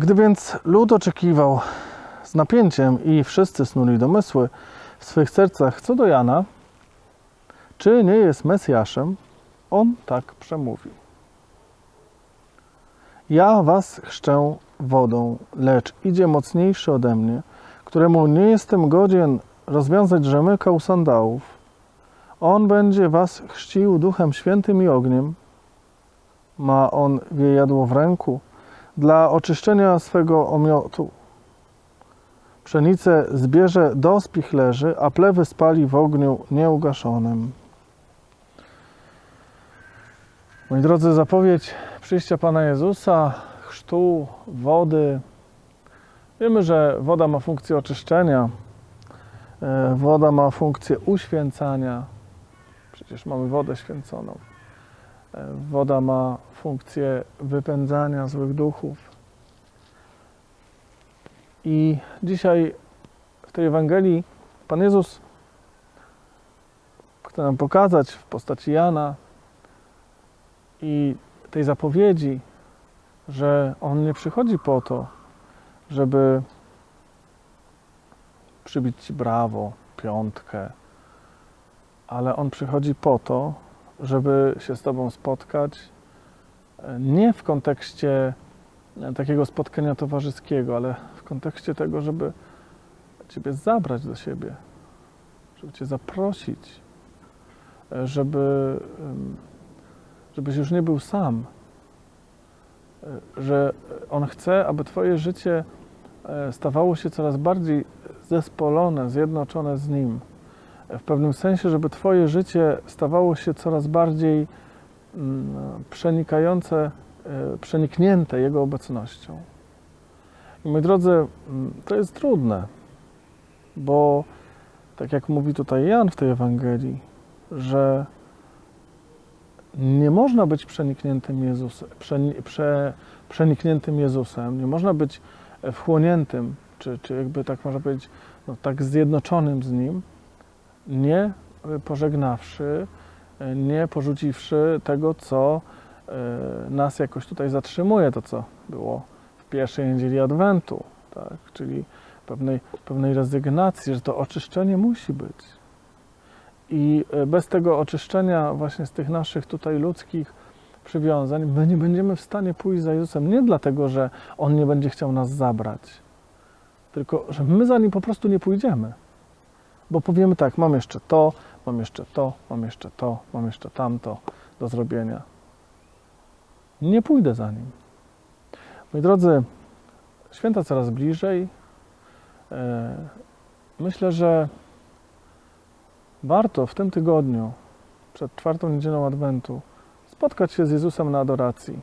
Gdy więc lud oczekiwał z napięciem i wszyscy snuli domysły w swych sercach co do Jana, czy nie jest Mesjaszem, on tak przemówił. Ja was chrzczę wodą, lecz idzie mocniejszy ode mnie, któremu nie jestem godzien rozwiązać rzemyka u sandałów. On będzie was chrzcił duchem świętym i ogniem. Ma on wiejadło w ręku dla oczyszczenia swego omiotu. Pszenicę zbierze do spichlerzy, a plewy spali w ogniu nieugaszonym. Moi drodzy, zapowiedź przyjścia Pana Jezusa, chrztu, wody. Wiemy, że woda ma funkcję oczyszczenia, e, woda ma funkcję uświęcania. Przecież mamy wodę święconą. Woda ma funkcję wypędzania złych duchów. I dzisiaj w tej Ewangelii Pan Jezus chce nam pokazać w postaci Jana i tej zapowiedzi, że On nie przychodzi po to, żeby przybić brawo, piątkę, ale On przychodzi po to, żeby się z Tobą spotkać, e, nie w kontekście e, takiego spotkania towarzyskiego, ale w kontekście tego, żeby Ciebie zabrać do siebie, żeby Cię zaprosić, e, żeby, żebyś już nie był sam, że On chce, aby Twoje życie stawało się coraz bardziej zespolone, zjednoczone z Nim w pewnym sensie, żeby Twoje życie stawało się coraz bardziej mm, przenikające, e, przeniknięte Jego obecnością. I moi drodzy, mm, to jest trudne, bo tak jak mówi tutaj Jan w tej Ewangelii, że nie można być przenikniętym Jezusem, przeni- prze, przenikniętym Jezusem, nie można być wchłoniętym, czy, czy jakby tak można powiedzieć, no, tak zjednoczonym z Nim, nie pożegnawszy, nie porzuciwszy tego, co e, nas jakoś tutaj zatrzymuje, to co było w pierwszej niedzieli Adwentu, tak? czyli pewnej, pewnej rezygnacji, że to oczyszczenie musi być. I e, bez tego oczyszczenia właśnie z tych naszych tutaj ludzkich przywiązań, my nie będziemy w stanie pójść za Jezusem. Nie dlatego, że On nie będzie chciał nas zabrać, tylko że my za Nim po prostu nie pójdziemy bo powiemy tak, mam jeszcze to, mam jeszcze to, mam jeszcze to, mam jeszcze tamto do zrobienia. Nie pójdę za nim. Moi drodzy, święta coraz bliżej. E, Myślę, że warto w tym tygodniu, przed czwartą niedzielą Adwentu, spotkać się z Jezusem na adoracji.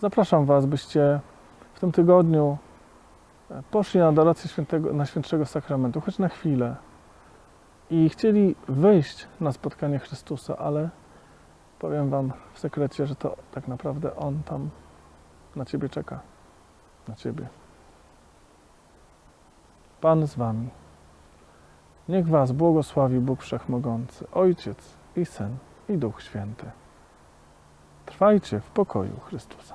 Zapraszam Was, byście w tym tygodniu poszli na adorację świętego, na świętszego sakramentu, choć na chwilę i chcieli wyjść na spotkanie Chrystusa, ale powiem Wam w sekrecie, że to tak naprawdę On tam na Ciebie czeka. Na Ciebie. Pan z Wami. Niech Was błogosławi Bóg Wszechmogący, Ojciec i Syn i Duch Święty. Trwajcie w pokoju Chrystusa.